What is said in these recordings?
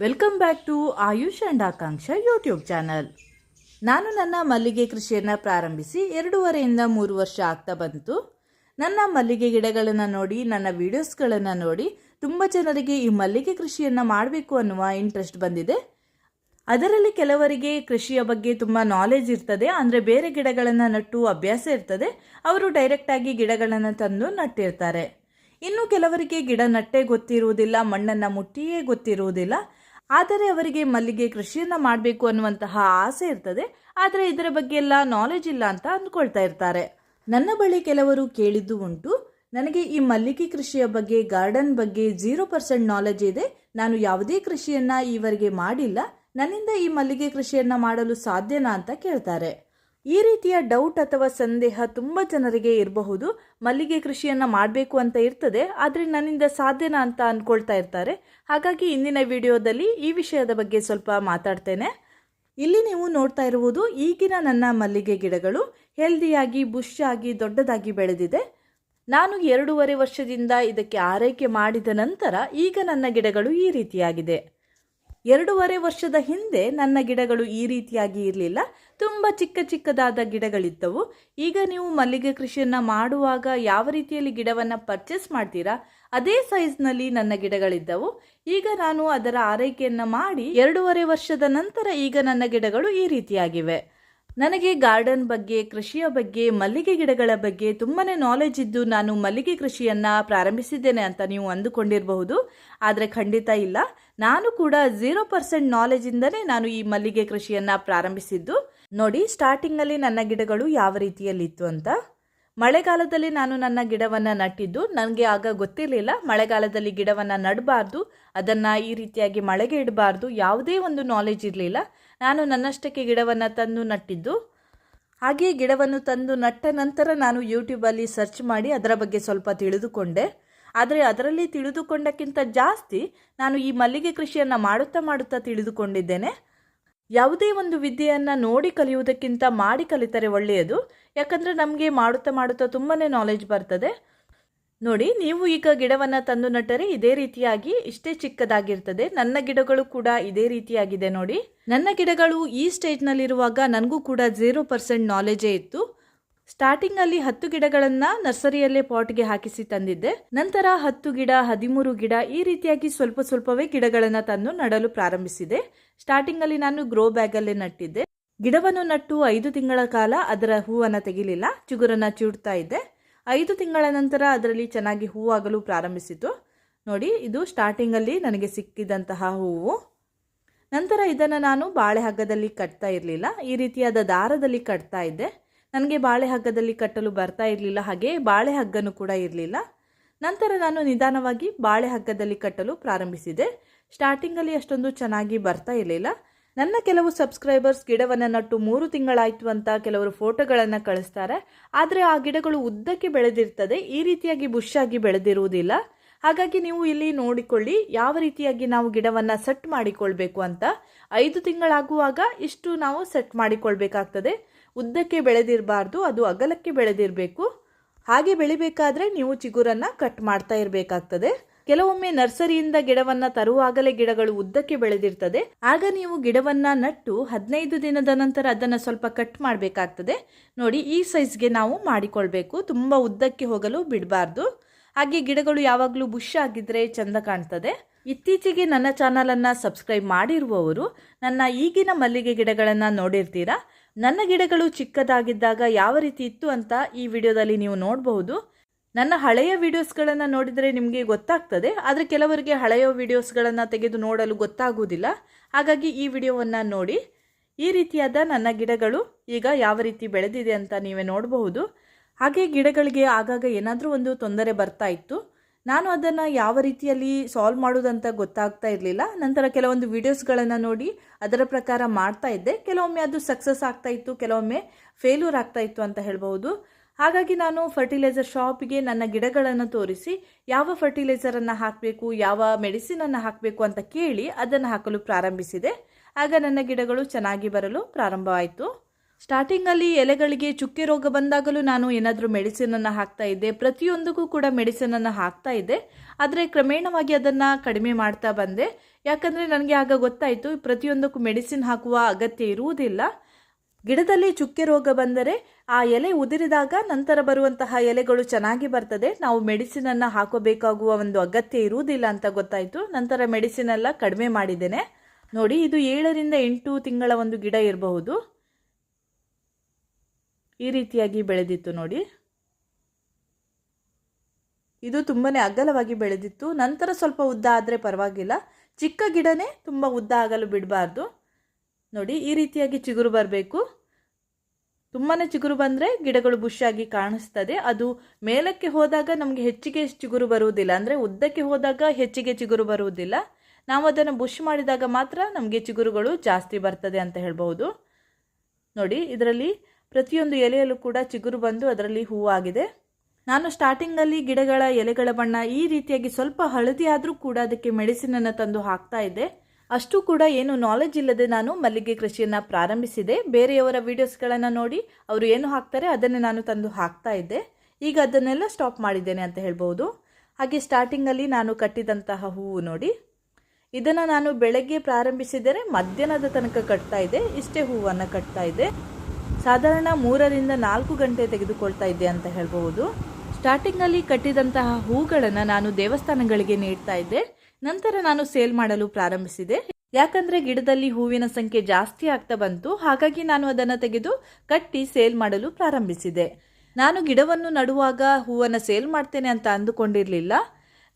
Welcome back to Ayush and Akanksha YouTube channel ನಾನು ನನ್ನ ಮಲ್ಲಿಗೆ ಕೃಷಿಯನ್ನು ಪ್ರಾರಂಭಿಸಿ ಎರಡೂವರೆಯಿಂದ ಮೂರು ವರ್ಷ ಆಗ್ತಾ ಬಂತು. ನನ್ನ ಮಲ್ಲಿಗೆ ಗಿಡಗಳನ್ನು ನೋಡಿ, ನನ್ನ ವಿಡಿಯೋಸ್ಗಳನ್ನು ನೋಡಿ ತುಂಬ ಜನರಿಗೆ ಈ ಮಲ್ಲಿಗೆ ಕೃಷಿಯನ್ನು ಮಾಡಬೇಕು ಅನ್ನುವ ಇಂಟ್ರೆಸ್ಟ್ ಬಂದಿದೆ. ಅದರಲ್ಲಿ ಕೆಲವರಿಗೆ ಕೃಷಿಯ ಬಗ್ಗೆ ತುಂಬ ನಾಲೆಜ್ ಇರ್ತದೆ, ಅಂದರೆ ಬೇರೆ ಗಿಡಗಳನ್ನು ನಟ್ಟು ಅಭ್ಯಾಸ ಇರ್ತದೆ, ಅವರು ಡೈರೆಕ್ಟಾಗಿ ಗಿಡಗಳನ್ನು ತಂದು ನಟ್ಟಿರ್ತಾರೆ. ಇನ್ನು ಕೆಲವರಿಗೆ ಗಿಡ ನಟ್ಟೆ ಗೊತ್ತಿರುವುದಿಲ್ಲ, ಮಣ್ಣನ್ನು ಮುಟ್ಟಿಯೇ ಗೊತ್ತಿರುವುದಿಲ್ಲ. ಆದರೆ ಅವರಿಗೆ ಮಲ್ಲಿಗೆ ಕೃಷಿಯನ್ನು ಮಾಡಬೇಕು ಅನ್ನುವಂತಹ ಆಸೆ ಇರ್ತದೆ. ಆದರೆ ಇದರ ಬಗ್ಗೆ ಎಲ್ಲ ನಾಲೆಜ್ ಇಲ್ಲ ಅಂತ ಅಂದ್ಕೊಳ್ತಾ ಇರ್ತಾರೆ. ನನ್ನ ಬಳಿ ಕೆಲವರು ಕೇಳಿದ್ದು ಉಂಟು, ನನಗೆ ಈ ಮಲ್ಲಿಗೆ ಕೃಷಿಯ ಬಗ್ಗೆ ಗಾರ್ಡನ್ ಬಗ್ಗೆ ಜೀರೋ ಪರ್ಸೆಂಟ್ ನಾಲೆಜ್ ಇದೆ. ನಾನು ಯಾವುದೇ ಕೃಷಿಯನ್ನ ಈವರೆಗೆ ಮಾಡಿಲ್ಲ. ನನ್ನಿಂದ ಈ ಮಲ್ಲಿಗೆ ಕೃಷಿಯನ್ನ ಮಾಡಲು ಸಾಧ್ಯನಾ ಅಂತ ಕೇಳ್ತಾರೆ. ಈ ರೀತಿಯ ಡೌಟ್ ಅಥವಾ ಸಂದೇಹ ತುಂಬ ಜನರಿಗೆ ಇರಬಹುದು. ಮಲ್ಲಿಗೆ ಕೃಷಿಯನ್ನ ಮಾಡಬೇಕು ಅಂತ ಇರ್ತದೆ. ಆದರೆ ನನ್ನಿಂದ ಸಾಧ್ಯನಾ ಅಂತ ಅಂದ್ಕೊಳ್ತಾ ಇರ್ತಾರೆ. ಹಾಗಾಗಿ ಇಂದಿನ ವಿಡಿಯೋದಲ್ಲಿ ಈ ವಿಷಯದ ಬಗ್ಗೆ ಸ್ವಲ್ಪ ಮಾತಾಡ್ತೇನೆ. ಇಲ್ಲಿ ನೀವು ನೋಡ್ತಾ ಇರುವುದು ಈಗಿನ ನನ್ನ ಮಲ್ಲಿಗೆ ಗಿಡಗಳು. ಹೆಲ್ದಿಯಾಗಿ ಬುಷ್ ಆಗಿ ದೊಡ್ಡದಾಗಿ ಬೆಳೆದಿದೆ. ನಾನು ಎರಡೂವರೆ ವರ್ಷದಿಂದ ಇದಕ್ಕೆ ಆರೈಕೆ ಮಾಡಿದ ನಂತರ ಈಗ ನನ್ನ ಗಿಡಗಳು ಈ ರೀತಿಯಾಗಿದೆ. ಎರಡೂವರೆ ವರ್ಷದ ಹಿಂದೆ ನನ್ನ ಗಿಡಗಳು ಈ ರೀತಿಯಾಗಿ ಇರಲಿಲ್ಲ. ತುಂಬ ಚಿಕ್ಕ ಚಿಕ್ಕದಾದ ಗಿಡಗಳಿದ್ದವು. ಈಗ ನೀವು ಮಲ್ಲಿಗೆ ಕೃಷಿಯನ್ನು ಮಾಡುವಾಗ ಯಾವ ರೀತಿಯಲ್ಲಿ ಗಿಡವನ್ನು ಪರ್ಚೇಸ್ ಮಾಡ್ತೀರಾ? ಅದೇ ಸೈಜ್ನಲ್ಲಿ ನನ್ನ ಗಿಡಗಳಿದ್ದವು. ಈಗ ನಾನು ಅದರ ಆರೈಕೆಯನ್ನು ಮಾಡಿ ಎರಡೂವರೆ ವರ್ಷದ ನಂತರ ಈಗ ನನ್ನ ಗಿಡಗಳು ಈ ರೀತಿಯಾಗಿವೆ. ನನಗೆ ಗಾರ್ಡನ್ ಬಗ್ಗೆ, ಕೃಷಿಯ ಬಗ್ಗೆ, ಮಲ್ಲಿಗೆ ಗಿಡಗಳ ಬಗ್ಗೆ ತುಂಬಾನೇ ನಾಲೆಜ್ ಇದ್ದು ನಾನು ಮಲ್ಲಿಗೆ ಕೃಷಿಯನ್ನ ಪ್ರಾರಂಭಿಸಿದ್ದೇನೆ ಅಂತ ನೀವು ಅಂದುಕೊಂಡಿರಬಹುದು. ಆದರೆ ಖಂಡಿತ ಇಲ್ಲ. ನಾನು ಕೂಡ ಝೀರೋ ಪರ್ಸೆಂಟ್ ನಾಲೆಜ್ ಇಂದಲೇ ನಾನು ಈ ಮಲ್ಲಿಗೆ ಕೃಷಿಯನ್ನ ಪ್ರಾರಂಭಿಸಿದ್ದು. ನೋಡಿ ಸ್ಟಾರ್ಟಿಂಗಲ್ಲಿ ನನ್ನ ಗಿಡಗಳು ಯಾವ ರೀತಿಯಲ್ಲಿತ್ತು ಅಂತ. ಮಳೆಗಾಲದಲ್ಲಿ ನಾನು ನನ್ನ ಗಿಡವನ್ನು ನಟ್ಟಿದ್ದು, ನನಗೆ ಆಗ ಗೊತ್ತಿರಲಿಲ್ಲ. ಮಳೆಗಾಲದಲ್ಲಿ ಗಿಡವನ್ನು ನಡಬಾರ್ದು, ಅದನ್ನು ಈ ರೀತಿಯಾಗಿ ಮಳೆಗೆ ಇಡಬಾರ್ದು, ಯಾವುದೇ ಒಂದು ನಾಲೆಜ್ ಇರಲಿಲ್ಲ. ನಾನು ನನ್ನಷ್ಟಕ್ಕೆ ಗಿಡವನ್ನು ತಂದು ನಟ್ಟಿದ್ದು. ಹಾಗೆ ಗಿಡವನ್ನು ತಂದು ನಟ್ಟ ನಂತರ ನಾನು ಯೂಟ್ಯೂಬಲ್ಲಿ ಸರ್ಚ್ ಮಾಡಿ ಅದರ ಬಗ್ಗೆ ಸ್ವಲ್ಪ ತಿಳಿದುಕೊಂಡೆ. ಆದರೆ ಅದರಲ್ಲಿ ತಿಳಿದುಕೊಂಡಕ್ಕಿಂತ ಜಾಸ್ತಿ ನಾನು ಈ ಮಲ್ಲಿಗೆ ಕೃಷಿಯನ್ನು ಮಾಡುತ್ತಾ ಮಾಡುತ್ತಾ ತಿಳಿದುಕೊಂಡಿದ್ದೇನೆ. ಯಾವುದೇ ಒಂದು ವಿದ್ಯೆಯನ್ನು ನೋಡಿ ಕಲಿಯುವುದಕ್ಕಿಂತ ಮಾಡಿ ಕಲಿತರೆ ಒಳ್ಳೆಯದು. ಯಾಕಂದರೆ ನಮಗೆ ಮಾಡುತ್ತಾ ಮಾಡುತ್ತಾ ತುಂಬಾ ನಾಲೆಜ್ ಬರ್ತದೆ. ನೋಡಿ, ನೀವು ಈಗ ಗಿಡವನ್ನು ತಂದು ನಟ್ಟರೆ ಇದೇ ರೀತಿಯಾಗಿ ಇಷ್ಟೇ ಚಿಕ್ಕದಾಗಿರ್ತದೆ. ನನ್ನ ಗಿಡಗಳು ಕೂಡ ಇದೇ ರೀತಿಯಾಗಿದೆ ನೋಡಿ. ನನ್ನ ಗಿಡಗಳು ಈ ಸ್ಟೇಜ್ನಲ್ಲಿರುವಾಗ ನನಗೂ ಕೂಡ ಝೀರೋ ಪರ್ಸೆಂಟ್ ನಾಲೆಜೇ ಇತ್ತು. ಸ್ಟಾರ್ಟಿಂಗ್ ಅಲ್ಲಿ ಹತ್ತು ಗಿಡಗಳನ್ನ ನರ್ಸರಿಯಲ್ಲೇ ಪಾಟ್ಗೆ ಹಾಕಿಸಿ ತಂದಿದ್ದೆ. ನಂತರ ಹತ್ತು ಗಿಡ, ಹದಿಮೂರು ಗಿಡ ಈ ರೀತಿಯಾಗಿ ಸ್ವಲ್ಪ ಸ್ವಲ್ಪವೇ ಗಿಡಗಳನ್ನ ತಂದು ನಡಲು ಪ್ರಾರಂಭಿಸಿದೆ. ಸ್ಟಾರ್ಟಿಂಗ್ ಅಲ್ಲಿ ನಾನು ಗ್ರೋ ಬ್ಯಾಗ್ ಅಲ್ಲೇ ನಟ್ಟಿದ್ದೆ. ಗಿಡವನ್ನು ನಟ್ಟು ಐದು ತಿಂಗಳ ಕಾಲ ಅದರ ಹೂವನ್ನ ತೆಗಿಲಿಲ್ಲ. ಚಿಗುರನ್ನ ಚೂಡ್ತಾ ಇದ್ದೆ. ಐದು ತಿಂಗಳ ನಂತರ ಅದರಲ್ಲಿ ಚೆನ್ನಾಗಿ ಹೂವಾಗಲು ಪ್ರಾರಂಭಿಸಿತು. ನೋಡಿ, ಇದು ಸ್ಟಾರ್ಟಿಂಗ್ ಅಲ್ಲಿ ನನಗೆ ಸಿಕ್ಕಿದಂತಹ ಹೂವು. ನಂತರ ಇದನ್ನು ನಾನು ಬಾಳೆ ಹಗ್ಗದಲ್ಲಿ ಕಟ್ತಾ ಇರಲಿಲ್ಲ. ಈ ರೀತಿಯಾದ ದಾರದಲ್ಲಿ ಕಟ್ತಾ ಇದ್ದೆ. ನನಗೆ ಬಾಳೆ ಹಗ್ಗದಲ್ಲಿ ಕಟ್ಟಲು ಬರ್ತಾ ಇರಲಿಲ್ಲ, ಹಾಗೆ ಬಾಳೆ ಹಗ್ಗನೂ ಕೂಡ ಇರಲಿಲ್ಲ. ನಂತರ ನಾನು ನಿಧಾನವಾಗಿ ಬಾಳೆ ಹಗ್ಗದಲ್ಲಿ ಕಟ್ಟಲು ಪ್ರಾರಂಭಿಸಿದೆ. ಸ್ಟಾರ್ಟಿಂಗಲ್ಲಿ ಅಷ್ಟೊಂದು ಚೆನ್ನಾಗಿ ಬರ್ತಾ ಇರಲಿಲ್ಲ. ನನ್ನ ಕೆಲವು ಸಬ್ಸ್ಕ್ರೈಬರ್ಸ್ ಗಿಡವನ್ನು ನಟ್ಟು ಮೂರು ತಿಂಗಳಾಯಿತು ಅಂತ ಕೆಲವರು ಫೋಟೋಗಳನ್ನು ಕಳಿಸ್ತಾರೆ. ಆದರೆ ಆ ಗಿಡಗಳು ಉದ್ದಕ್ಕೆ ಬೆಳೆದಿರ್ತದೆ, ಈ ರೀತಿಯಾಗಿ ಬುಷ್ ಆಗಿ ಬೆಳೆದಿರುವುದಿಲ್ಲ. ಹಾಗಾಗಿ ನೀವು ಇಲ್ಲಿ ನೋಡಿಕೊಳ್ಳಿ, ಯಾವ ರೀತಿಯಾಗಿ ನಾವು ಗಿಡವನ್ನು ಸೆಟ್ ಮಾಡಿಕೊಳ್ಬೇಕು ಅಂತ. ಐದು ತಿಂಗಳಾಗುವಾಗ ಇಷ್ಟು ನಾವು ಸೆಟ್ ಮಾಡಿಕೊಳ್ಬೇಕಾಗ್ತದೆ. ಉದ್ದಕ್ಕೆ ಬೆಳೆದಿರಬಾರ್ದು, ಅದು ಅಗಲಕ್ಕೆ ಬೆಳೆದಿರಬೇಕು. ಹಾಗೆ ಬೆಳಿಬೇಕಾದ್ರೆ ನೀವು ಚಿಗುರನ್ನ ಕಟ್ ಮಾಡ್ತಾ ಇರಬೇಕಾಗ್ತದೆ. ಕೆಲವೊಮ್ಮೆ ನರ್ಸರಿಯಿಂದ ಗಿಡವನ್ನು ತರುವಾಗಲೇ ಗಿಡಗಳು ಉದ್ದಕ್ಕೆ ಬೆಳೆದಿರ್ತದೆ. ಆಗ ನೀವು ಗಿಡವನ್ನು ನಟ್ಟು ಹದಿನೈದು ದಿನದ ನಂತರ ಅದನ್ನ ಸ್ವಲ್ಪ ಕಟ್ ಮಾಡಬೇಕಾಗ್ತದೆ. ನೋಡಿ, ಈ ಸೈಜ್ಗೆ ನಾವು ಮಾಡಿಕೊಳ್ಬೇಕು. ತುಂಬ ಉದ್ದಕ್ಕೆ ಹೋಗಲು ಬಿಡಬಾರ್ದು. ಹಾಗೆ ಗಿಡಗಳು ಯಾವಾಗಲೂ ಬುಷ್ ಆಗಿದ್ರೆ ಚೆಂದ ಕಾಣ್ತದೆ. ಇತ್ತೀಚೆಗೆ ನನ್ನ ಚಾನಲನ್ನು ಸಬ್ಸ್ಕ್ರೈಬ್ ಮಾಡಿರುವವರು, ನನ್ನ ಈಗಿನ ಮಲ್ಲಿಗೆ ಗಿಡಗಳನ್ನು ನೋಡಿರ್ತೀರಾ? ನನ್ನ ಗಿಡಗಳು ಚಿಕ್ಕದಾಗಿದ್ದಾಗ ಯಾವ ರೀತಿ ಇತ್ತು ಅಂತ ಈ ವಿಡಿಯೋದಲ್ಲಿ ನೀವು ನೋಡಬಹುದು. ನನ್ನ ಹಳೆಯ ವಿಡಿಯೋಸ್ಗಳನ್ನು ನೋಡಿದರೆ ನಿಮಗೆ ಗೊತ್ತಾಗ್ತದೆ, ಆದರೆ ಕೆಲವರಿಗೆ ಹಳೆಯ ವಿಡಿಯೋಸ್ಗಳನ್ನು ತೆಗೆದು ನೋಡಲು ಗೊತ್ತಾಗುವುದಿಲ್ಲ. ಹಾಗಾಗಿ ಈ ವಿಡಿಯೋವನ್ನು ನೋಡಿ, ಈ ರೀತಿಯಾದ ನನ್ನ ಗಿಡಗಳು ಈಗ ಯಾವ ರೀತಿ ಬೆಳೆದಿದೆ ಅಂತ ನೀವೇ ನೋಡಬಹುದು. ಹಾಗೆ ಗಿಡಗಳಿಗೆ ಆಗಾಗ ಏನಾದರೂ ಒಂದು ತೊಂದರೆ ಬರ್ತಾ ಇತ್ತು. ನಾನು ಅದನ್ನು ಯಾವ ರೀತಿಯಲ್ಲಿ ಸಾಲ್ವ್ ಮಾಡೋದಂತ ಗೊತ್ತಾಗ್ತಾ ಇರಲಿಲ್ಲ. ನಂತರ ಕೆಲವೊಂದು ವಿಡಿಯೋಸ್ಗಳನ್ನು ನೋಡಿ ಅದರ ಪ್ರಕಾರ ಮಾಡ್ತಾ ಇದ್ದೆ. ಕೆಲವೊಮ್ಮೆ ಅದು ಸಕ್ಸಸ್ ಆಗ್ತಾ ಇತ್ತು, ಕೆಲವೊಮ್ಮೆ ಫೇಲ್ಯೂರ್ ಆಗ್ತಾ ಇತ್ತು ಅಂತ ಹೇಳ್ಬೋದು ಹಾಗಾಗಿ ನಾನು ಫರ್ಟಿಲೈಸರ್ ಶಾಪಿಗೆ ನನ್ನ ಗಿಡಗಳನ್ನು ತೋರಿಸಿ, ಯಾವ ಫರ್ಟಿಲೈಸರನ್ನು ಹಾಕಬೇಕು, ಯಾವ ಮೆಡಿಸಿನನ್ನು ಹಾಕಬೇಕು ಅಂತ ಕೇಳಿ ಅದನ್ನು ಹಾಕಲು ಪ್ರಾರಂಭಿಸಿದೆ. ಆಗ ನನ್ನ ಗಿಡಗಳು ಚೆನ್ನಾಗಿ ಬರಲು ಪ್ರಾರಂಭವಾಯಿತು. ಸ್ಟಾರ್ಟಿಂಗಲ್ಲಿ ಎಲೆಗಳಿಗೆ ಚುಕ್ಕೆ ರೋಗ ಬಂದಾಗಲೂ ನಾನು ಏನಾದರೂ ಮೆಡಿಸಿನನ್ನು ಹಾಕ್ತಾ ಇದ್ದೆ. ಪ್ರತಿಯೊಂದಕ್ಕೂ ಕೂಡ ಮೆಡಿಸಿನನ್ನು ಹಾಕ್ತಾ ಇದ್ದೆ. ಆದರೆ ಕ್ರಮೇಣವಾಗಿ ಅದನ್ನು ಕಡಿಮೆ ಮಾಡ್ತಾ ಬಂದೆ. ಯಾಕಂದರೆ ನನಗೆ ಆಗ ಗೊತ್ತಾಯಿತು, ಪ್ರತಿಯೊಂದಕ್ಕೂ ಮೆಡಿಸಿನ್ ಹಾಕುವ ಅಗತ್ಯ ಇರುವುದಿಲ್ಲ. ಗಿಡದಲ್ಲಿ ಚುಕ್ಕೆ ರೋಗ ಬಂದರೆ ಆ ಎಲೆ ಉದುರಿದಾಗ ನಂತರ ಬರುವಂತಹ ಎಲೆಗಳು ಚೆನ್ನಾಗಿ ಬರ್ತದೆ. ನಾವು ಮೆಡಿಸಿನನ್ನು ಹಾಕೋಬೇಕಾಗುವ ಒಂದು ಅಗತ್ಯ ಇರುವುದಿಲ್ಲ ಅಂತ ಗೊತ್ತಾಯಿತು. ನಂತರ ಮೆಡಿಸಿನ್ ಎಲ್ಲ ಕಡಿಮೆ ಮಾಡಿದ್ದೇನೆ. ನೋಡಿ, ಇದು ಏಳರಿಂದ ಎಂಟು ತಿಂಗಳ ಒಂದು ಗಿಡ ಇರಬಹುದು. ಈ ರೀತಿಯಾಗಿ ಬೆಳೆದಿತ್ತು ನೋಡಿ. ಇದು ತುಂಬಾ ಅಗಲವಾಗಿ ಬೆಳೆದಿತ್ತು. ನಂತರ ಸ್ವಲ್ಪ ಉದ್ದ ಆದರೆ ಪರವಾಗಿಲ್ಲ. ಚಿಕ್ಕ ಗಿಡನೇ ತುಂಬ ಉದ್ದ ಆಗಲು ಬಿಡಬಾರ್ದು. ನೋಡಿ, ಈ ರೀತಿಯಾಗಿ ಚಿಗುರು ಬರಬೇಕು. ತುಂಬಾ ಚಿಗುರು ಬಂದರೆ ಗಿಡಗಳು ಬುಷಾಗಿ ಕಾಣಿಸ್ತದೆ. ಅದು ಮೇಲಕ್ಕೆ ಹೋದಾಗ ನಮಗೆ ಹೆಚ್ಚಿಗೆ ಚಿಗುರು ಬರುವುದಿಲ್ಲ. ಅಂದರೆ ಉದ್ದಕ್ಕೆ ಹೋದಾಗ ಹೆಚ್ಚಿಗೆ ಚಿಗುರು ಬರುವುದಿಲ್ಲ. ನಾವು ಅದನ್ನು ಬುಷ್ ಮಾಡಿದಾಗ ಮಾತ್ರ ನಮಗೆ ಚಿಗುರುಗಳು ಜಾಸ್ತಿ ಬರ್ತದೆ ಅಂತ ಹೇಳ್ಬೋದು ನೋಡಿ, ಇದರಲ್ಲಿ ಪ್ರತಿಯೊಂದು ಎಲೆಯಲ್ಲೂ ಕೂಡ ಚಿಗುರು ಬಂದು ಅದರಲ್ಲಿ ಹೂವಾಗಿದೆ. ನಾನು ಸ್ಟಾರ್ಟಿಂಗಲ್ಲಿ ಗಿಡಗಳ ಎಲೆಗಳ ಬಣ್ಣ ಈ ರೀತಿಯಾಗಿ ಸ್ವಲ್ಪ ಹಳದಿ ಆದರೂ ಕೂಡ ಅದಕ್ಕೆ ಮೆಡಿಸಿನನ್ನು ತಂದು ಹಾಕ್ತಾ ಇದ್ದೆ. ಅಷ್ಟು ಕೂಡ ಏನು ನಾಲೆಜ್ ಇಲ್ಲದೆ ನಾನು ಮಲ್ಲಿಗೆ ಕೃಷಿಯನ್ನು ಪ್ರಾರಂಭಿಸಿದೆ. ಬೇರೆಯವರ ವೀಡಿಯೋಸ್ಗಳನ್ನು ನೋಡಿ ಅವರು ಏನು ಹಾಕ್ತಾರೆ ಅದನ್ನೇ ನಾನು ತಂದು ಹಾಕ್ತಾ ಇದ್ದೆ. ಈಗ ಅದನ್ನೆಲ್ಲ ಸ್ಟಾಪ್ ಮಾಡಿದ್ದೇನೆ ಅಂತ ಹೇಳ್ಬೋದು. ಹಾಗೆ ಸ್ಟಾರ್ಟಿಂಗಲ್ಲಿ ನಾನು ಕಟ್ಟಿದಂತಹ ಹೂವು ನೋಡಿ. ಇದನ್ನು ನಾನು ಬೆಳಗ್ಗೆ ಪ್ರಾರಂಭಿಸಿದರೆ ಮಧ್ಯಾಹ್ನದ ತನಕ ಕಟ್ತಾ ಇದೆ ಇಷ್ಟೇ ಹೂವನ್ನು ಕಟ್ತಾ ಇದ್ದೆ. ಸಾಧಾರಣ ಮೂರರಿಂದ ನಾಲ್ಕು ಗಂಟೆ ತೆಗೆದುಕೊಳ್ತಾ ಇದ್ದೆ ಅಂತ ಹೇಳಬಹುದು. ಸ್ಟಾರ್ಟಿಂಗಲ್ಲಿ ಕಟ್ಟಿದಂತಹ ಹೂಗಳನ್ನು ನಾನು ದೇವಸ್ಥಾನಗಳಿಗೆ ನೀಡ್ತಾ ಇದ್ದೆ. ನಂತರ ನಾನು ಸೇಲ್ ಮಾಡಲು ಪ್ರಾರಂಭಿಸಿದೆ. ಯಾಕಂದ್ರೆ ಗಿಡದಲ್ಲಿ ಹೂವಿನ ಸಂಖ್ಯೆ ಜಾಸ್ತಿ ಆಗ್ತಾ ಬಂತು. ಹಾಗಾಗಿ ನಾನು ಅದನ್ನು ತೆಗೆದು ಕಟ್ಟಿ ಸೇಲ್ ಮಾಡಲು ಪ್ರಾರಂಭಿಸಿದೆ. ನಾನು ಗಿಡವನ್ನು ನಡುವಾಗ ಹೂವನ್ನು ಸೇಲ್ ಮಾಡ್ತೇನೆ ಅಂತ ಅಂದುಕೊಂಡಿರಲಿಲ್ಲ.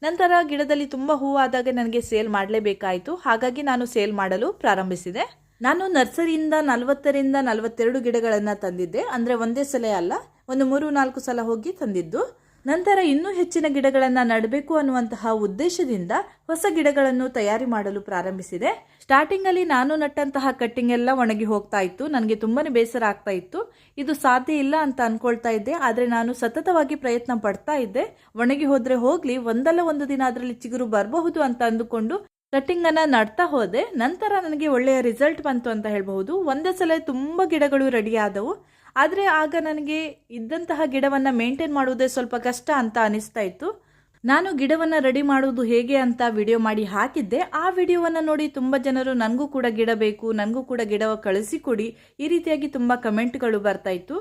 ನಂತರ ಗಿಡದಲ್ಲಿ ತುಂಬ ಹೂವಾದಾಗ ನನಗೆ ಸೇಲ್ ಮಾಡಲೇಬೇಕಾಯಿತು. ಹಾಗಾಗಿ ನಾನು ಸೇಲ್ ಮಾಡಲು ಪ್ರಾರಂಭಿಸಿದೆ. ನಾನು ನರ್ಸರಿಯಿಂದ ನಲವತ್ತರಿಂದ ನಲವತ್ತೆರಡು ಗಿಡಗಳನ್ನು ತಂದಿದ್ದೆ. ಅಂದರೆ ಒಂದೇ ಸಲ ಅಲ್ಲ, ಒಂದು ಮೂರು ನಾಲ್ಕು ಸಲ ಹೋಗಿ ತಂದಿದ್ದು. ನಂತರ ಇನ್ನೂ ಹೆಚ್ಚಿನ ಗಿಡಗಳನ್ನು ನಡಬೇಕು ಅನ್ನುವಂತಹ ಉದ್ದೇಶದಿಂದ ಹೊಸ ಗಿಡಗಳನ್ನು ತಯಾರಿ ಮಾಡಲು ಪ್ರಾರಂಭಿಸಿದೆ. ಸ್ಟಾರ್ಟಿಂಗಲ್ಲಿ ನಾನು ನಟ್ಟಂತಹ ಕಟ್ಟಿಂಗ್ ಎಲ್ಲ ಒಣಗಿ ಹೋಗ್ತಾ ಇತ್ತು. ನನಗೆ ತುಂಬಾನೇ ಬೇಸರ ಆಗ್ತಾ ಇತ್ತು. ಇದು ಸಾಧ್ಯ ಇಲ್ಲ ಅಂತ ಅನ್ಕೊಳ್ತಾ ಇದ್ದೆ. ಆದರೆ ನಾನು ಸತತವಾಗಿ ಪ್ರಯತ್ನ ಪಡ್ತಾ ಇದ್ದೆ. ಒಣಗಿ ಹೋದರೆ ಹೋಗ್ಲಿ, ಒಂದಲ್ಲ ಒಂದು ದಿನ ಅದರಲ್ಲಿ ಚಿಗುರು ಬರಬಹುದು ಅಂತ ಅಂದುಕೊಂಡು ಕಟ್ಟಿಂಗ್ ಅನ್ನ ನಡ್ತಾ ಹೋದೆ. ನಂತರ ನನಗೆ ಒಳ್ಳೆಯ ರಿಸಲ್ಟ್ ಬಂತು ಅಂತ ಹೇಳಬಹುದು. ಒಂದೇ ಸಲ ತುಂಬ ಗಿಡಗಳು ರೆಡಿ ಆದವು. ಆದರೆ ಆಗ ನನಗೆ ಇದ್ದಂತಹ ಗಿಡವನ್ನು ಮೇಂಟೈನ್ ಮಾಡುವುದೇ ಸ್ವಲ್ಪ ಕಷ್ಟ ಅಂತ ಅನಿಸ್ತಾ ಇತ್ತು. ನಾನು ಗಿಡವನ್ನು ರೆಡಿ ಮಾಡುವುದು ಹೇಗೆ ಅಂತ ವಿಡಿಯೋ ಮಾಡಿ ಹಾಕಿದ್ದೆ. ಆ ವಿಡಿಯೋವನ್ನು ನೋಡಿ ತುಂಬ ಜನರು ನನಗೂ ಕೂಡ ಗಿಡ ಬೇಕು ನನಗೂ ಕೂಡ ಗಿಡ ಕಳಿಸಿಕೊಡಿ ಈ ರೀತಿಯಾಗಿ ತುಂಬ ಕಮೆಂಟ್ಗಳು ಬರ್ತಾ ಇತ್ತು.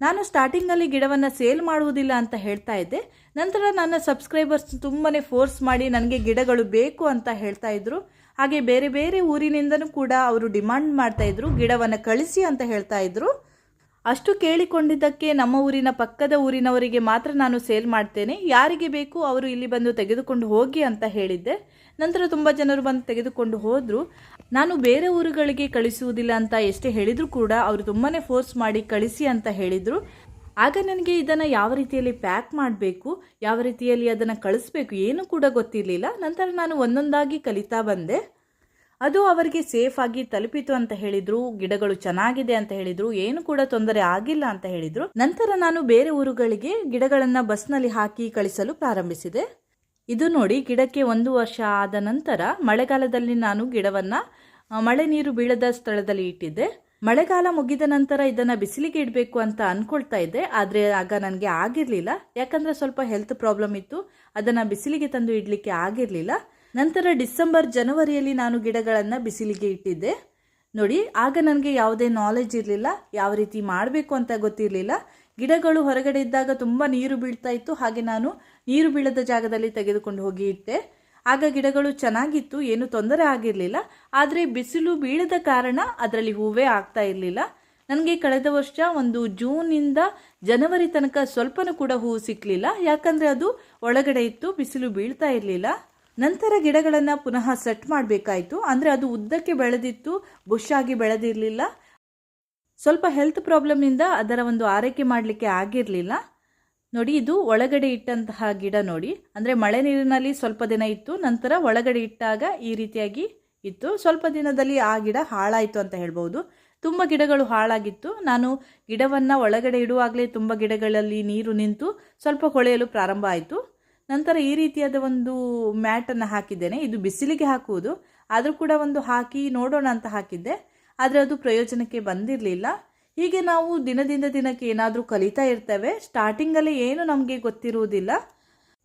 ನಾನು ಸ್ಟಾರ್ಟಿಂಗಲ್ಲಿ ಗಿಡವನ್ನು ಸೇಲ್ ಮಾಡುವುದಿಲ್ಲ ಅಂತ ಹೇಳ್ತಾ ಇದ್ದೆ. ನಂತರ ನನ್ನ ಸಬ್ಸ್ಕ್ರೈಬರ್ಸ್ ತುಂಬಾ ಫೋರ್ಸ್ ಮಾಡಿ ನನಗೆ ಗಿಡಗಳು ಬೇಕು ಅಂತ ಹೇಳ್ತಾ ಇದ್ರು. ಹಾಗೆ ಬೇರೆ ಬೇರೆ ಊರಿನಿಂದನೂ ಕೂಡ ಅವರು ಡಿಮಾಂಡ್ ಮಾಡ್ತಾ ಇದ್ರು, ಗಿಡವನ್ನು ಕಳಿಸಿ ಅಂತ ಹೇಳ್ತಾ ಇದ್ರು. ಅಷ್ಟು ಕೇಳಿಕೊಂಡಿದ್ದಕ್ಕೆ ನಮ್ಮ ಊರಿನ ಪಕ್ಕದ ಊರಿನವರಿಗೆ ಮಾತ್ರ ನಾನು ಸೇಲ್ ಮಾಡ್ತೇನೆ. ಯಾರಿಗೆ ಬೇಕು ಅವರು ಇಲ್ಲಿ ಬಂದು ತೆಗೆದುಕೊಂಡು ಹೋಗಿ ಅಂತ ಹೇಳಿದ್ದೆ. ನಂತರ ತುಂಬ ಜನರು ಬಂದು ತೆಗೆದುಕೊಂಡು ಹೋದರು. ನಾನು ಬೇರೆ ಊರುಗಳಿಗೆ ಕಳಿಸುವುದಿಲ್ಲ ಅಂತ ಎಷ್ಟೇ ಹೇಳಿದರೂ ಕೂಡ ಅವರು ತುಂಬಾ ಫೋರ್ಸ್ ಮಾಡಿ ಕಳಿಸಿ ಅಂತ ಹೇಳಿದರು. ಆಗ ನನಗೆ ಇದನ್ನು ಯಾವ ರೀತಿಯಲ್ಲಿ ಪ್ಯಾಕ್ ಮಾಡಬೇಕು, ಯಾವ ರೀತಿಯಲ್ಲಿ ಅದನ್ನು ಕಳಿಸ್ಬೇಕು ಏನೂ ಕೂಡ ಗೊತ್ತಿರಲಿಲ್ಲ. ನಂತರ ನಾನು ಒಂದೊಂದಾಗಿ ಕಲಿತಾ ಬಂದೆ. ಅದು ಅವರಿಗೆ ಸೇಫ್ ಆಗಿ ತಲುಪಿತು ಅಂತ ಹೇಳಿದ್ರು, ಗಿಡಗಳು ಚೆನ್ನಾಗಿದೆ ಅಂತ ಹೇಳಿದ್ರು, ಏನು ಕೂಡ ತೊಂದರೆ ಆಗಿಲ್ಲ ಅಂತ ಹೇಳಿದ್ರು. ನಂತರ ನಾನು ಬೇರೆ ಊರುಗಳಿಗೆ ಗಿಡಗಳನ್ನ ಬಸ್ನಲ್ಲಿ ಹಾಕಿ ಕಳಿಸಲು ಪ್ರಾರಂಭಿಸಿದೆ. ಇದು ನೋಡಿ ಗಿಡಕ್ಕೆ ಒಂದು ವರ್ಷ ಆದ ನಂತರ ಮಳೆಗಾಲದಲ್ಲಿ ನಾನು ಗಿಡವನ್ನ ಮಳೆ ನೀರು ಬೀಳದ ಸ್ಥಳದಲ್ಲಿ ಇಟ್ಟಿದ್ದೆ. ಮಳೆಗಾಲ ಮುಗಿದ ನಂತರ ಇದನ್ನ ಬಿಸಿಲಿಗೆ ಇಡಬೇಕು ಅಂತ ಅನ್ಕೊಳ್ತಾ ಇದ್ದೆ, ಆದರೆ ಆಗ ನನಗೆ ಆಗಿರಲಿಲ್ಲ. ಯಾಕಂದ್ರೆ ಸ್ವಲ್ಪ ಹೆಲ್ತ್ ಪ್ರಾಬ್ಲಮ್ ಇತ್ತು, ಅದನ್ನ ಬಿಸಿಲಿಗೆ ತಂದು ಇಡಲಿಕ್ಕೆ ಆಗಿರ್ಲಿಲ್ಲ. ನಂತರ ಡಿಸೆಂಬರ್, ಜನವರಿಯಲ್ಲಿ ನಾನು ಗಿಡಗಳನ್ನು ಬಿಸಿಲಿಗೆ ಇಟ್ಟಿದ್ದೆ. ನೋಡಿ, ಆಗ ನನಗೆ ಯಾವುದೇ ನಾಲೆಜ್ ಇರಲಿಲ್ಲ. ಯಾವ ರೀತಿ ಮಾಡಬೇಕು ಅಂತ ಗೊತ್ತಿರಲಿಲ್ಲ. ಗಿಡಗಳು ಹೊರಗಡೆ ಇದ್ದಾಗ ತುಂಬ ನೀರು ಬೀಳ್ತಾ ಇತ್ತು. ಹಾಗೆ ನಾನು ನೀರು ಬೀಳದ ಜಾಗದಲ್ಲಿ ತೆಗೆದುಕೊಂಡು ಹೋಗಿ ಇಟ್ಟೆ. ಆಗ ಗಿಡಗಳು ಚೆನ್ನಾಗಿತ್ತು, ಏನು ತೊಂದರೆ ಆಗಿರಲಿಲ್ಲ. ಆದರೆ ಬಿಸಿಲು ಬೀಳದ ಕಾರಣ ಅದರಲ್ಲಿ ಹೂವೇ ಆಗ್ತಾ ಇರಲಿಲ್ಲ. ನನಗೆ ಕಳೆದ ವರ್ಷ ಒಂದು ಜೂನಿಂದ ಜನವರಿ ತನಕ ಸ್ವಲ್ಪನೂ ಕೂಡ ಹೂವು ಸಿಕ್ಕಲಿಲ್ಲ ಯಾಕಂದರೆ ಅದು ಒಳಗಡೆ ಇತ್ತು, ಬಿಸಿಲು ಬೀಳ್ತಾ ಇರಲಿಲ್ಲ. ನಂತರ ಗಿಡಗಳನ್ನು ಪುನಃ ಸೆಟ್ ಮಾಡಬೇಕಾಯಿತು. ಅಂದರೆ ಅದು ಉದ್ದಕ್ಕೆ ಬೆಳೆದಿತ್ತು ಬುಷ್ ಆಗಿ ಬೆಳೆದಿರಲಿಲ್ಲ. ಸ್ವಲ್ಪ ಹೆಲ್ತ್ ಪ್ರಾಬ್ಲಮ್ನಿಂದ ಅದರ ಒಂದು ಆರೈಕೆ ಮಾಡಲಿಕ್ಕೆ ಆಗಿರಲಿಲ್ಲ. ನೋಡಿ, ಇದು ಒಳಗಡೆ ಇಟ್ಟಂತಹ ಗಿಡ ನೋಡಿ. ಅಂದರೆ ಮಳೆ ನೀರಿನಲ್ಲಿ ಸ್ವಲ್ಪ ದಿನ ಇತ್ತು, ನಂತರ ಒಳಗಡೆ ಇಟ್ಟಾಗ ಈ ರೀತಿಯಾಗಿ ಇತ್ತು. ಸ್ವಲ್ಪ ದಿನದಲ್ಲಿ ಆ ಗಿಡ ಹಾಳಾಯಿತು ಅಂತ ಹೇಳ್ಬೋದು. ತುಂಬ ಗಿಡಗಳು ಹಾಳಾಗಿತ್ತು. ನಾನು ಗಿಡವನ್ನು ಒಳಗಡೆ ಇಡುವಾಗಲೇ ತುಂಬ ಗಿಡಗಳಲ್ಲಿ ನೀರು ನಿಂತು ಸ್ವಲ್ಪ ಹೊಳೆಯಲು ಪ್ರಾರಂಭ ಆಯಿತು. ನಂತರ ಈ ರೀತಿಯಾದ ಒಂದು ಮ್ಯಾಟನ್ನು ಹಾಕಿದ್ದೇನೆ. ಇದು ಬಿಸಿಲಿಗೆ ಹಾಕುವುದು. ಆದರೂ ಕೂಡ ಒಂದು ಹಾಕಿ ನೋಡೋಣ ಅಂತ ಹಾಕಿದ್ದೆ. ಆದರೆ ಅದು ಪ್ರಯೋಜನಕ್ಕೆ ಬಂದಿರಲಿಲ್ಲ. ಹೀಗೆ ನಾವು ದಿನದಿಂದ ದಿನಕ್ಕೆ ಏನಾದರೂ ಕಲಿತಾ ಇರ್ತೇವೆ. ಸ್ಟಾರ್ಟಿಂಗಲ್ಲಿ ಏನು ನಮಗೆ ಗೊತ್ತಿರುವುದಿಲ್ಲ.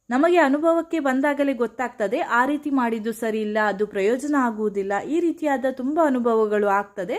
ನಮಗೆ ಅನುಭವಕ್ಕೆ ಬಂದಾಗಲೇ ಗೊತ್ತಾಗ್ತದೆ. ಆ ರೀತಿ ಮಾಡಿದ್ದು ಸರಿ ಇಲ್ಲ, ಅದು ಪ್ರಯೋಜನ ಆಗುವುದಿಲ್ಲ. ಈ ರೀತಿಯಾದ ತುಂಬ ಅನುಭವಗಳು ಆಗ್ತದೆ.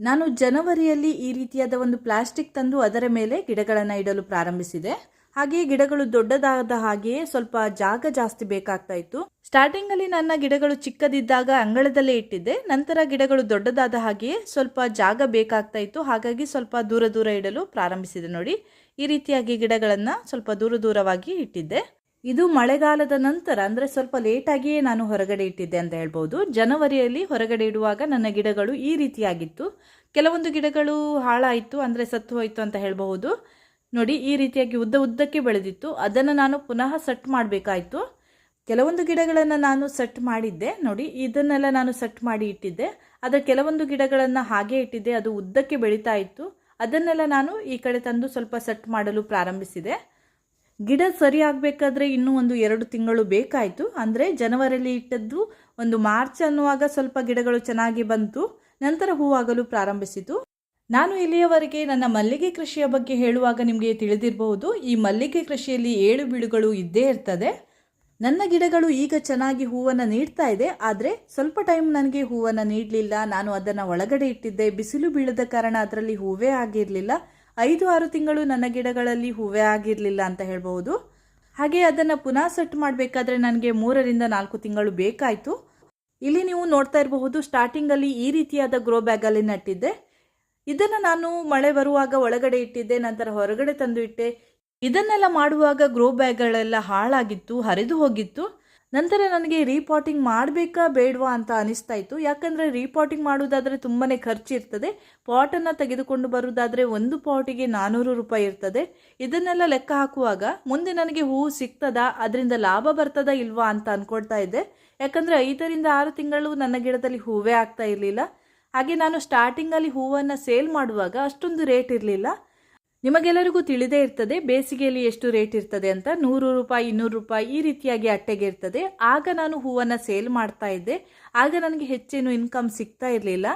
ನಾನು ಜನವರಿಯಲ್ಲಿ ಈ ರೀತಿಯಾದ ಒಂದು ಪ್ಲಾಸ್ಟಿಕ್ ತಂದು ಅದರ ಮೇಲೆ ಗಿಡಗಳನ್ನು ಇಡಲು ಪ್ರಾರಂಭಿಸಿದೆ. ಹಾಗೆಯೇ ಗಿಡಗಳು ದೊಡ್ಡದಾದ ಹಾಗೆಯೇ ಸ್ವಲ್ಪ ಜಾಗ ಜಾಸ್ತಿ ಬೇಕಾಗ್ತಾ ಇತ್ತು. ಸ್ಟಾರ್ಟಿಂಗ್ ಅಲ್ಲಿ ನನ್ನ ಗಿಡಗಳು ಚಿಕ್ಕದಿದ್ದಾಗ ಅಂಗಳದಲ್ಲೇ ಇಟ್ಟಿದ್ದೆ. ನಂತರ ಗಿಡಗಳು ದೊಡ್ಡದಾದ ಹಾಗೆಯೇ ಸ್ವಲ್ಪ ಜಾಗ ಬೇಕಾಗ್ತಾ ಇತ್ತು. ಹಾಗಾಗಿ ಸ್ವಲ್ಪ ದೂರ ದೂರ ಇಡಲು ಪ್ರಾರಂಭಿಸಿದೆ ನೋಡಿ. ಈ ರೀತಿಯಾಗಿ ಗಿಡಗಳನ್ನು ಸ್ವಲ್ಪ ದೂರ ದೂರವಾಗಿ ಇಟ್ಟಿದ್ದೆ. ಇದು ಮಳೆಗಾಲದ ನಂತರ, ಅಂದರೆ ಸ್ವಲ್ಪ ಲೇಟಾಗಿಯೇ ನಾನು ಹೊರಗಡೆ ಇಟ್ಟಿದ್ದೆ ಅಂತ ಹೇಳ್ಬೋದು. ಜನವರಿಯಲ್ಲಿ ಹೊರಗಡೆ ಇಡುವಾಗ ನನ್ನ ಗಿಡಗಳು ಈ ರೀತಿಯಾಗಿತ್ತು. ಕೆಲವೊಂದು ಗಿಡಗಳು ಹಾಳಾಯಿತು, ಅಂದರೆ ಸತ್ತು ಹೋಯಿತು ಅಂತ ಹೇಳಬಹುದು. ನೋಡಿ, ಈ ರೀತಿಯಾಗಿ ಉದ್ದ ಉದ್ದಕ್ಕೆ ಬೆಳೆದಿತ್ತು. ಅದನ್ನು ನಾನು ಪುನಃ ಸೆಟ್ ಮಾಡಬೇಕಾಯಿತು. ಕೆಲವೊಂದು ಗಿಡಗಳನ್ನು ನಾನು ಸೆಟ್ ಮಾಡಿದ್ದೆ. ನೋಡಿ, ಇದನ್ನೆಲ್ಲ ನಾನು ಸೆಟ್ ಮಾಡಿ ಇಟ್ಟಿದ್ದೆ. ಆದರೆ ಕೆಲವೊಂದು ಗಿಡಗಳನ್ನು ಹಾಗೆ ಇಟ್ಟಿದ್ದೆ. ಅದು ಉದ್ದಕ್ಕೆ ಬೆಳೀತಾ ಇತ್ತು. ಅದನ್ನೆಲ್ಲ ನಾನು ಈ ಕಡೆ ತಂದು ಸ್ವಲ್ಪ ಸೆಟ್ ಮಾಡಲು ಪ್ರಾರಂಭಿಸಿದೆ. ಗಿಡ ಸರಿ ಆಗಬೇಕಾದ್ರೆ ಇನ್ನೂ ಒಂದು ಎರಡು ತಿಂಗಳು ಬೇಕಾಯಿತು. ಅಂದರೆ ಜನವರಿಯಲ್ಲಿ ಇಟ್ಟದ್ದು ಒಂದು ಮಾರ್ಚ್ ಅನ್ನುವಾಗ ಸ್ವಲ್ಪ ಗಿಡಗಳು ಚೆನ್ನಾಗಿ ಬಂತು. ನಂತರ ಹೂವಾಗಲು ಪ್ರಾರಂಭಿಸಿತು. ನಾನು ಇಲ್ಲಿಯವರೆಗೆ ನನ್ನ ಮಲ್ಲಿಗೆ ಕೃಷಿಯ ಬಗ್ಗೆ ಹೇಳುವಾಗ ನಿಮಗೆ ತಿಳಿದಿರಬಹುದು ಈ ಮಲ್ಲಿಗೆ ಕೃಷಿಯಲ್ಲಿ ಏಳು ಬೀಳುಗಳು ಇದ್ದೇ ಇರ್ತದೆ. ನನ್ನ ಗಿಡಗಳು ಈಗ ಚೆನ್ನಾಗಿ ಹೂವನ್ನು ನೀಡ್ತಾ ಇದೆ, ಆದರೆ ಸ್ವಲ್ಪ ಟೈಮ್ ನನಗೆ ಹೂವನ್ನು ನೀಡಲಿಲ್ಲ. ನಾನು ಅದನ್ನು ಒಳಗಡೆ ಇಟ್ಟಿದ್ದೆ. ಬಿಸಿಲು ಬೀಳದ ಕಾರಣ ಅದರಲ್ಲಿ ಹೂವೇ ಆಗಿರಲಿಲ್ಲ. ಐದು ಆರು ತಿಂಗಳು ನನ್ನ ಗಿಡಗಳಲ್ಲಿ ಹೂವೇ ಆಗಿರಲಿಲ್ಲ ಅಂತ ಹೇಳ್ಬೋದು. ಹಾಗೆ ಅದನ್ನು ಪುನಃ ಸೆಟ್ ಮಾಡಬೇಕಾದ್ರೆ ನನಗೆ ಮೂರರಿಂದ ನಾಲ್ಕು ತಿಂಗಳು ಬೇಕಾಯಿತು. ಇಲ್ಲಿ ನೀವು ನೋಡ್ತಾ ಇರಬಹುದು ಸ್ಟಾರ್ಟಿಂಗಲ್ಲಿ ಈ ರೀತಿಯಾದ ಗ್ರೋ ಬ್ಯಾಗಲ್ಲಿ ನಟ್ಟಿದ್ದೆ. ಇದನ್ನು ನಾನು ಮಳೆ ಬರುವಾಗ ಒಳಗಡೆ ಇಟ್ಟಿದ್ದೆ, ನಂತರ ಹೊರಗಡೆ ತಂದು ಇಟ್ಟೆ. ಇದನ್ನೆಲ್ಲ ಮಾಡುವಾಗ ಗ್ರೋ ಬ್ಯಾಗ್ಗಳೆಲ್ಲ ಹಾಳಾಗಿತ್ತು, ಹರಿದು ಹೋಗಿತ್ತು. ನಂತರ ನನಗೆ ರೀಪಾಟಿಂಗ್ ಮಾಡಬೇಕಾ ಬೇಡವಾ ಅಂತ ಅನಿಸ್ತಾ ಇತ್ತು. ಯಾಕಂದರೆ ರೀಪಾಟಿಂಗ್ ಮಾಡುವುದಾದರೆ ತುಂಬಾ ಖರ್ಚು ಇರ್ತದೆ. ಪಾಟನ್ನು ತೆಗೆದುಕೊಂಡು ಬರುವುದಾದರೆ ಒಂದು ಪಾಟಿಗೆ ನಾನ್ನೂರು ರೂಪಾಯಿ ಇರ್ತದೆ. ಇದನ್ನೆಲ್ಲ ಲೆಕ್ಕ ಹಾಕುವಾಗ ಮುಂದೆ ನನಗೆ ಹೂವು ಸಿಗ್ತದಾ, ಅದರಿಂದ ಲಾಭ ಬರ್ತದಾ ಇಲ್ವಾ ಅಂತ ಅಂದ್ಕೊಳ್ತಾ ಇದ್ದೆ. ಯಾಕಂದರೆ ಐದರಿಂದ ಆರು ತಿಂಗಳು ನನ್ನ ಗಿಡದಲ್ಲಿ ಹೂವೇ ಆಗ್ತಾ ಇರಲಿಲ್ಲ. ಹಾಗೆ ನಾನು ಸ್ಟಾರ್ಟಿಂಗಲ್ಲಿ ಹೂವನ್ನು ಸೇಲ್ ಮಾಡುವಾಗ ಅಷ್ಟೊಂದು ರೇಟ್ ಇರಲಿಲ್ಲ. ನಿಮಗೆಲ್ಲರಿಗೂ ತಿಳಿದೇ ಇರ್ತದೆ, ಬೇಸಿಗೆಯಲ್ಲಿ ಎಷ್ಟು ರೇಟ್ ಇರ್ತದೆ ಅಂತ. ನೂರು ರೂಪಾಯಿ, ಇನ್ನೂರು ರೂಪಾಯಿ ಈ ರೀತಿಯಾಗಿ ಅಟ್ಟೆಗೆ ಇರ್ತದೆ. ಆಗ ನಾನು ಹೂವನ್ನು ಸೇಲ್ ಮಾಡ್ತಾ ಇದ್ದೆ. ಆಗ ನನಗೆ ಹೆಚ್ಚೇನು ಇನ್ಕಮ್ ಸಿಗ್ತಾ ಇರಲಿಲ್ಲ.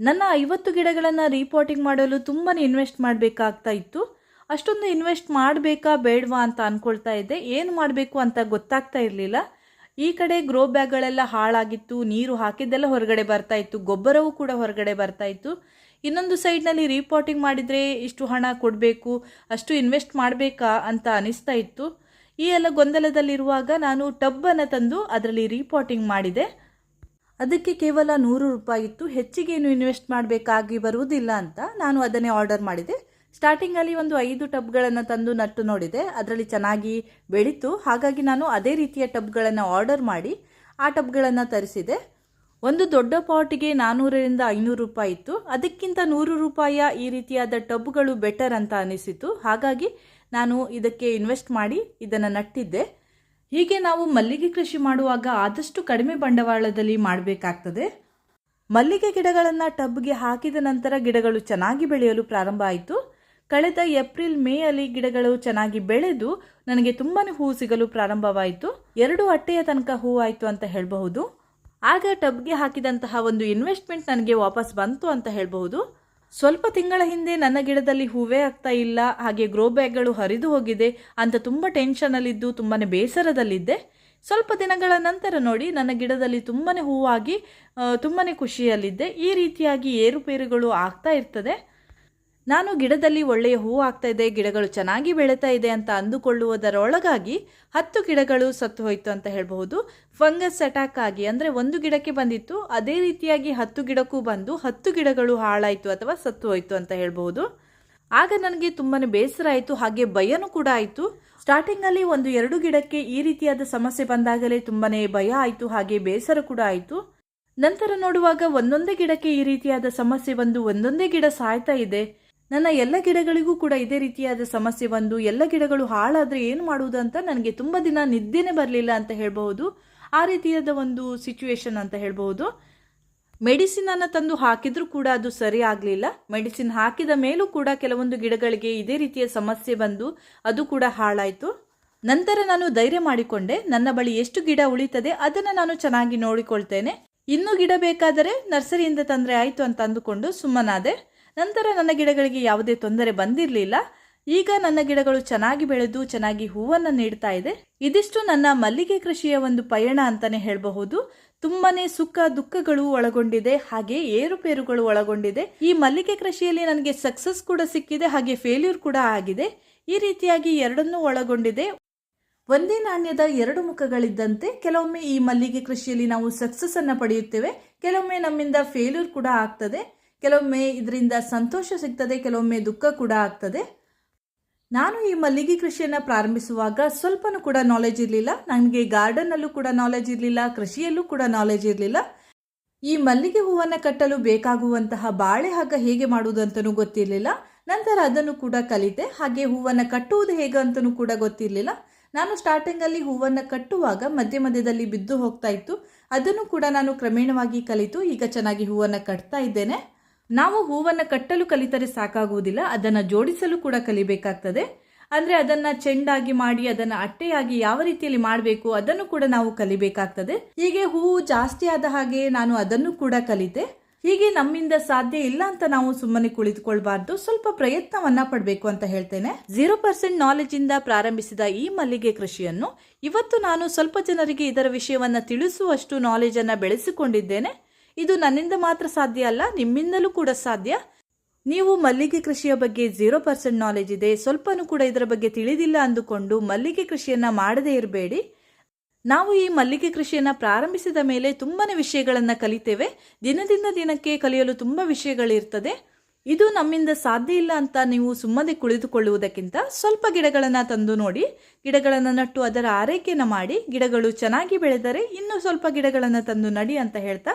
ನನ್ನ ಐವತ್ತು ಗಿಡಗಳನ್ನು ರೀಪೋರ್ಟಿಂಗ್ ಮಾಡಲು ತುಂಬಾ ಇನ್ವೆಸ್ಟ್ ಮಾಡಬೇಕಾಗ್ತಾ ಇತ್ತು. ಅಷ್ಟೊಂದು ಇನ್ವೆಸ್ಟ್ ಮಾಡಬೇಕಾ ಬೇಡವಾ ಅಂತ ಅಂದ್ಕೊಳ್ತಾ ಇದ್ದೆ. ಏನು ಮಾಡಬೇಕು ಅಂತ ಗೊತ್ತಾಗ್ತಾ ಇರಲಿಲ್ಲ. ಈ ಕಡೆ ಗ್ರೋ ಬ್ಯಾಗ್ಗಳೆಲ್ಲ ಹಾಳಾಗಿತ್ತು, ನೀರು ಹಾಕಿದ್ದೆಲ್ಲ ಹೊರಗಡೆ ಬರ್ತಾ ಇತ್ತು, ಗೊಬ್ಬರವೂ ಕೂಡ ಹೊರಗಡೆ ಬರ್ತಾ ಇತ್ತು. ಇನ್ನೊಂದು ಸೈಡ್ನಲ್ಲಿ ರೀಪಾಟಿಂಗ್ ಮಾಡಿದರೆ ಇಷ್ಟು ಹಣ ಕೊಡಬೇಕು, ಅಷ್ಟು ಇನ್ವೆಸ್ಟ್ ಮಾಡಬೇಕಾ ಅಂತ ಅನಿಸ್ತಾ ಇತ್ತು. ಈ ಎಲ್ಲ ಗೊಂದಲದಲ್ಲಿರುವಾಗ ನಾನು ಟಬ್ಬನ್ನು ತಂದು ಅದರಲ್ಲಿ ರೀಪಾಟಿಂಗ್ ಮಾಡಿದೆ. ಅದಕ್ಕೆ ಕೇವಲ ನೂರು ರೂಪಾಯಿ ಇತ್ತು, ಹೆಚ್ಚಿಗೇನು ಇನ್ವೆಸ್ಟ್ ಮಾಡಬೇಕಾಗಿ ಬರುವುದಿಲ್ಲ ಅಂತ ನಾನು ಅದನ್ನೇ ಆರ್ಡರ್ ಮಾಡಿದೆ. ಸ್ಟಾರ್ಟಿಂಗಲ್ಲಿ ಒಂದು ಐದು ಟಬ್ಗಳನ್ನು ತಂದು ನಟ್ಟು ನೋಡಿದೆ. ಅದರಲ್ಲಿ ಚೆನ್ನಾಗಿ ಬೆಳೀತು. ಹಾಗಾಗಿ ನಾನು ಅದೇ ರೀತಿಯ ಟಬ್ಗಳನ್ನು ಆರ್ಡರ್ ಮಾಡಿ ಆ ಟಬ್ಗಳನ್ನು ತರಿಸಿದೆ. ಒಂದು ದೊಡ್ಡ ಪಾಟಿಗೆ ನಾನ್ನೂರರಿಂದ ಐನೂರು ರೂಪಾಯಿ ಇತ್ತು. ಅದಕ್ಕಿಂತ ನೂರು ರೂಪಾಯಿಯ ಈ ರೀತಿಯಾದ ಟಬ್ಗಳು ಬೆಟರ್ ಅಂತ ಅನಿಸಿತು. ಹಾಗಾಗಿ ನಾನು ಇದಕ್ಕೆ ಇನ್ವೆಸ್ಟ್ ಮಾಡಿ ಇದನ್ನು ನಟ್ಟಿದ್ದೆ. ಹೀಗೆ ನಾವು ಮಲ್ಲಿಗೆ ಕೃಷಿ ಮಾಡುವಾಗ ಆದಷ್ಟು ಕಡಿಮೆ ಬಂಡವಾಳದಲ್ಲಿ ಮಾಡಬೇಕಾಗ್ತದೆ. ಮಲ್ಲಿಗೆ ಗಿಡಗಳನ್ನು ಟಬ್ಗೆ ಹಾಕಿದ ನಂತರ ಗಿಡಗಳು ಚೆನ್ನಾಗಿ ಬೆಳೆಯಲು ಪ್ರಾರಂಭ ಆಯಿತು. ಕಳೆದ ಏಪ್ರಿಲ್ ಮೇ ಅಲ್ಲಿ ಗಿಡಗಳು ಚೆನ್ನಾಗಿ ಬೆಳೆದು ನನಗೆ ತುಂಬಾ ಹೂ ಸಿಗಲು ಪ್ರಾರಂಭವಾಯಿತು. ಎರಡು ಅಟ್ಟೆಯ ತನಕ ಹೂವು ಆಯಿತು ಅಂತ ಹೇಳಬಹುದು. ಆಗ ಟಬ್ಗೆ ಹಾಕಿದಂತಹ ಒಂದು ಇನ್ವೆಸ್ಟ್ಮೆಂಟ್ ನನಗೆ ವಾಪಸ್ ಬಂತು ಅಂತ ಹೇಳಬಹುದು. ಸ್ವಲ್ಪ ತಿಂಗಳ ಹಿಂದೆ ನನ್ನ ಗಿಡದಲ್ಲಿ ಹೂವೇ ಆಗ್ತಾ ಇಲ್ಲ, ಹಾಗೆ ಗ್ರೋ ಬ್ಯಾಗ್ಗಳು ಹರಿದು ಹೋಗಿದೆ ಅಂತ ತುಂಬ ಟೆನ್ಷನಲ್ಲಿದ್ದು ತುಂಬಾ ಬೇಸರದಲ್ಲಿದ್ದೆ. ಸ್ವಲ್ಪ ದಿನಗಳ ನಂತರ ನೋಡಿ ನನ್ನ ಗಿಡದಲ್ಲಿ ತುಂಬಾ ಹೂವಾಗಿ ತುಂಬಾ ಖುಷಿಯಲ್ಲಿದ್ದೆ. ಈ ರೀತಿಯಾಗಿ ಏರುಪೇರುಗಳು ಆಗ್ತಾ ಇರ್ತದೆ. ನಾನು ಗಿಡದಲ್ಲಿ ಒಳ್ಳೆಯ ಹೂವು ಆಗ್ತಾ ಇದೆ, ಗಿಡಗಳು ಚೆನ್ನಾಗಿ ಬೆಳೀತಾ ಇದೆ ಅಂತ ಅಂದುಕೊಳ್ಳುವುದರೊಳಗಾಗಿ ಹತ್ತು ಗಿಡಗಳು ಸತ್ತು ಹೋಯಿತು ಅಂತ ಹೇಳಬಹುದು. ಫಂಗಸ್ ಅಟ್ಯಾಕ್ ಆಗಿ ಅಂದರೆ ಒಂದು ಗಿಡಕ್ಕೆ ಬಂದಿತ್ತು, ಅದೇ ರೀತಿಯಾಗಿ ಹತ್ತು ಗಿಡಕ್ಕೂ ಬಂದು ಹತ್ತು ಗಿಡಗಳು ಹಾಳಾಯಿತು ಅಥವಾ ಸತ್ತು ಹೋಯಿತು ಅಂತ ಹೇಳಬಹುದು. ಆಗ ನನಗೆ ತುಂಬಾ ಬೇಸರ ಆಯಿತು, ಹಾಗೆ ಭಯನೂ ಕೂಡ ಆಯಿತು. ಸ್ಟಾರ್ಟಿಂಗಲ್ಲಿ ಒಂದು ಎರಡು ಗಿಡಕ್ಕೆ ಈ ರೀತಿಯಾದ ಸಮಸ್ಯೆ ಬಂದಾಗಲೇ ತುಂಬಾ ಭಯ ಆಯಿತು, ಹಾಗೆ ಬೇಸರ ಕೂಡ ಆಯಿತು. ನಂತರ ನೋಡುವಾಗ ಒಂದೊಂದೇ ಗಿಡಕ್ಕೆ ಈ ರೀತಿಯಾದ ಸಮಸ್ಯೆ ಬಂದು ಒಂದೊಂದೇ ಗಿಡ ಸಾಯ್ತಾ ಇದೆ. ನನ್ನ ಎಲ್ಲ ಗಿಡಗಳಿಗೂ ಕೂಡ ಇದೇ ರೀತಿಯಾದ ಸಮಸ್ಯೆ ಬಂದು, ಎಲ್ಲ ಗಿಡಗಳು ಹಾಳಾದರೆ ಏನು ಮಾಡುವುದು ಅಂತ ನನಗೆ ತುಂಬ ದಿನ ನಿದ್ದೆನೇ ಬರಲಿಲ್ಲ ಅಂತ ಹೇಳಬಹುದು. ಆ ರೀತಿಯಾದ ಒಂದು ಸಿಚುವೇಶನ್ ಅಂತ ಹೇಳಬಹುದು. ಮೆಡಿಸಿನನ್ನು ತಂದು ಹಾಕಿದರೂ ಕೂಡ ಅದು ಸರಿ ಆಗಲಿಲ್ಲ. ಮೆಡಿಸಿನ್ ಹಾಕಿದ ಮೇಲೂ ಕೂಡ ಕೆಲವೊಂದು ಗಿಡಗಳಿಗೆ ಇದೇ ರೀತಿಯ ಸಮಸ್ಯೆ ಬಂದು ಅದು ಕೂಡ ಹಾಳಾಯಿತು. ನಂತರ ನಾನು ಧೈರ್ಯ ಮಾಡಿಕೊಂಡೆ. ನನ್ನ ಬಳಿ ಎಷ್ಟು ಗಿಡ ಉಳಿತದೆ ಅದನ್ನು ನಾನು ಚೆನ್ನಾಗಿ ನೋಡಿಕೊಳ್ತೇನೆ. ಇನ್ನೂ ಗಿಡ ಬೇಕಾದರೆ ನರ್ಸರಿಯಿಂದ ತಂದರೆ ಆಯಿತು ಅಂತ ಅಂದುಕೊಂಡು ಸುಮ್ಮನಾದೆ. ನಂತರ ನನ್ನ ಗಿಡಗಳಿಗೆ ಯಾವುದೇ ತೊಂದರೆ ಬಂದಿರಲಿಲ್ಲ. ಈಗ ನನ್ನ ಗಿಡಗಳು ಚೆನ್ನಾಗಿ ಬೆಳೆದು ಚೆನ್ನಾಗಿ ಹೂವನ್ನು ನೀಡ್ತಾ ಇದೆ. ಇದಿಷ್ಟು ನನ್ನ ಮಲ್ಲಿಗೆ ಕೃಷಿಯ ಒಂದು ಪಯಣ ಅಂತಲೇ ಹೇಳಬಹುದು. ತುಂಬಾನೇ ಸುಖ ದುಃಖಗಳು ಒಳಗೊಂಡಿದೆ, ಹಾಗೆ ಏರುಪೇರುಗಳು ಒಳಗೊಂಡಿದೆ. ಈ ಮಲ್ಲಿಗೆ ಕೃಷಿಯಲ್ಲಿ ನನಗೆ ಸಕ್ಸಸ್ ಕೂಡ ಸಿಕ್ಕಿದೆ, ಹಾಗೆ ಫೇಲ್ಯೂರ್ ಕೂಡ ಆಗಿದೆ. ಈ ರೀತಿಯಾಗಿ ಎರಡನ್ನೂ ಒಳಗೊಂಡಿದೆ. ಒಂದೇ ನಾಣ್ಯದ ಎರಡು ಮುಖಗಳಿದ್ದಂತೆ ಕೆಲವೊಮ್ಮೆ ಈ ಮಲ್ಲಿಗೆ ಕೃಷಿಯಲ್ಲಿ ನಾವು ಸಕ್ಸಸ್ ಅನ್ನು ಪಡೆಯುತ್ತೇವೆ. ಕೆಲವೊಮ್ಮೆ ನಮ್ಮಿಂದ ಫೇಲ್ಯೂರ್ ಕೂಡ ಆಗ್ತದೆ. ಕೆಲವೊಮ್ಮೆ ಇದರಿಂದ ಸಂತೋಷ ಸಿಗ್ತದೆ, ಕೆಲವೊಮ್ಮೆ ದುಃಖ ಕೂಡ ಆಗ್ತದೆ. ನಾನು ಈ ಮಲ್ಲಿಗೆ ಕೃಷಿಯನ್ನು ಪ್ರಾರಂಭಿಸುವಾಗ ಸ್ವಲ್ಪನೂ ಕೂಡ ನಾಲೆಜ್ ಇರಲಿಲ್ಲ. ನನಗೆ ಗಾರ್ಡನ್ನಲ್ಲೂ ಕೂಡ ನಾಲೆಜ್ ಇರಲಿಲ್ಲ, ಕೃಷಿಯಲ್ಲೂ ಕೂಡ ನಾಲೆಜ್ ಇರಲಿಲ್ಲ. ಈ ಮಲ್ಲಿಗೆ ಹೂವನ್ನು ಕಟ್ಟಲು ಬೇಕಾಗುವಂತಹ ಬಾಳೆ ಹಗ್ಗ ಹೇಗೆ ಮಾಡುವುದು ಅಂತಲೂ ಗೊತ್ತಿರಲಿಲ್ಲ. ನಂತರ ಅದನ್ನು ಕೂಡ ಕಲಿತೆ. ಹಾಗೆ ಹೂವನ್ನು ಕಟ್ಟುವುದು ಹೇಗೆ ಅಂತಲೂ ಕೂಡ ಗೊತ್ತಿರಲಿಲ್ಲ. ನಾನು ಸ್ಟಾರ್ಟಿಂಗಲ್ಲಿ ಹೂವನ್ನು ಕಟ್ಟುವಾಗ ಮಧ್ಯ ಮಧ್ಯದಲ್ಲಿ ಬಿದ್ದು ಹೋಗ್ತಾ ಇತ್ತು. ಅದನ್ನು ಕೂಡ ನಾನು ಕ್ರಮೇಣವಾಗಿ ಕಲಿತು, ಈಗ ಚೆನ್ನಾಗಿ ಹೂವನ್ನು ಕಟ್ತಾ ಇದ್ದೇನೆ. ನಾವು ಹೂವನ್ನು ಕಟ್ಟಲು ಕಲಿತರೆ ಸಾಕಾಗುವುದಿಲ್ಲ, ಅದನ್ನು ಜೋಡಿಸಲು ಕೂಡ ಕಲಿಬೇಕಾಗ್ತದೆ. ಅಂದರೆ ಅದನ್ನು ಚೆಂಡಾಗಿ ಮಾಡಿ, ಅದನ್ನು ಅಟ್ಟೆಯಾಗಿ ಯಾವ ರೀತಿಯಲ್ಲಿ ಮಾಡಬೇಕು, ಅದನ್ನು ಕೂಡ ನಾವು ಕಲಿಬೇಕಾಗ್ತದೆ. ಹೀಗೆ ಹೂವು ಜಾಸ್ತಿ ಆದ ಹಾಗೆ ನಾನು ಅದನ್ನು ಕೂಡ ಕಲಿತೆ. ಹೀಗೆ ನಮ್ಮಿಂದ ಸಾಧ್ಯ ಇಲ್ಲ ಅಂತ ನಾವು ಸುಮ್ಮನೆ ಕುಳಿತುಕೊಳ್ಬಾರ್ದು, ಸ್ವಲ್ಪ ಪ್ರಯತ್ನವನ್ನ ಪಡಬೇಕು ಅಂತ ಹೇಳ್ತೇನೆ. ಜೀರೋ ಪರ್ಸೆಂಟ್ ನಾಲೆಜ್ ಇಂದ ಪ್ರಾರಂಭಿಸಿದ ಈ ಮಲ್ಲಿಗೆ ಕೃಷಿಯನ್ನು, ಇವತ್ತು ನಾನು ಸ್ವಲ್ಪ ಜನರಿಗೆ ಇದರ ವಿಷಯವನ್ನ ತಿಳಿಸುವಷ್ಟು ನಾಲೆಜ್ ಅನ್ನ ಬೆಳೆಸಿಕೊಂಡಿದ್ದೇನೆ. ಇದು ನನ್ನಿಂದ ಮಾತ್ರ ಸಾಧ್ಯ ಅಲ್ಲ, ನಿಮ್ಮಿಂದಲೂ ಕೂಡ ಸಾಧ್ಯ. ನೀವು ಮಲ್ಲಿಗೆ ಕೃಷಿಯ ಬಗ್ಗೆ ಜೀರೋ ಪರ್ಸೆಂಟ್ ನಾಲೆಜ್ ಇದೆ, ಸ್ವಲ್ಪನೂ ಕೂಡ ಇದರ ಬಗ್ಗೆ ತಿಳಿದಿಲ್ಲ ಅಂದುಕೊಂಡು ಮಲ್ಲಿಗೆ ಕೃಷಿಯನ್ನ ಮಾಡದೇ ಇರಬೇಡಿ. ನಾವು ಈ ಮಲ್ಲಿಗೆ ಕೃಷಿಯನ್ನು ಪ್ರಾರಂಭಿಸಿದ ಮೇಲೆ ತುಂಬಾ ವಿಷಯಗಳನ್ನು ಕಲಿತೇವೆ. ದಿನದಿಂದ ದಿನಕ್ಕೆ ಕಲಿಯಲು ತುಂಬ ವಿಷಯಗಳಿರ್ತದೆ. ಇದು ನಮ್ಮಿಂದ ಸಾಧ್ಯ ಇಲ್ಲ ಅಂತ ನೀವು ಸುಮ್ಮನೆ ಕುಳಿತುಕೊಳ್ಳುವುದಕ್ಕಿಂತ ಸ್ವಲ್ಪ ಗಿಡಗಳನ್ನು ತಂದು ನೋಡಿ, ಗಿಡಗಳನ್ನು ನಟ್ಟು ಅದರ ಆರೈಕೆಯನ್ನು ಮಾಡಿ, ಗಿಡಗಳು ಚೆನ್ನಾಗಿ ಬೆಳೆದರೆ ಇನ್ನೂ ಸ್ವಲ್ಪ ಗಿಡಗಳನ್ನು ತಂದು ನಡಿ ಅಂತ ಹೇಳ್ತಾ